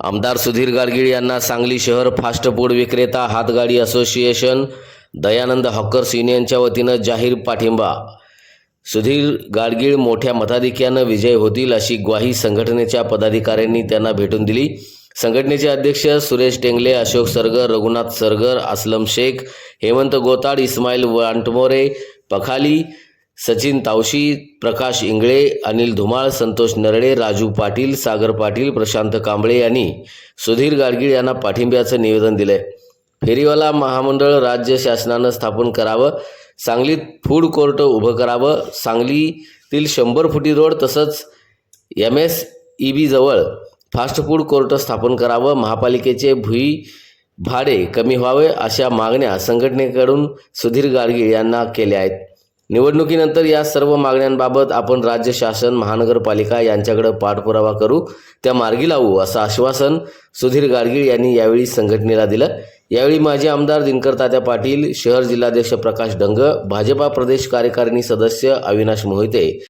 आमदार सुधीर गाडगीळ यांना सांगली शहर फास्ट फूड विक्रेता हातगाडी असोसिएशन दयानंद हॉकर्स युनियनच्या वतीनं जाहीर पाठिंबा. सुधीर गाडगीळ मोठ्या मताधिक्यानं विजय होतील अशी ग्वाही संघटनेच्या पदाधिकाऱ्यांनी त्यांना भेटून दिली. संघटनेचे अध्यक्ष सुरेश टेंगले अशोक सरगर रघुनाथ सरगर असलम शेख हेमंत गोताड इस्माईल वांटमोरे पखाली सचिन तावशी प्रकाश इंगळे अनिल धुमाळ संतोष नरडे राजू पाटील सागर पाटील प्रशांत कांबळे यांनी सुधीर गाडगीळ यांना पाठिंब्याचं निवेदन दिलंय. फेरीवाला महामंडळ राज्य शासनानं स्थापन करावं सांगलीत फूड कोर्ट उभं करावं सांगलीतील शंभर फुटी रोड तसंच एम एस ई बी जवळ फास्ट फूड कोर्ट स्थापन करावं महापालिकेचे भुई भाडे कमी व्हावे अशा मागण्या संघटनेकडून सुधीर गाडगीळ यांना केल्या आहेत. निवडणुकीनंतर या सर्व मागण्यांबाबत आपण राज्य शासन महानगरपालिका यांच्याकडे पाठपुरावा करू त्या मार्गी लावू असं आश्वासन सुधीर गाडगीळ यांनी यावेळी संघटनेला दिलं. यावेळी माजी आमदार दिनकर तात्या पाटील शहर जिल्हाध्यक्ष प्रकाश डंग भाजपा प्रदेश कार्यकारिणी सदस्य अविनाश मोहिते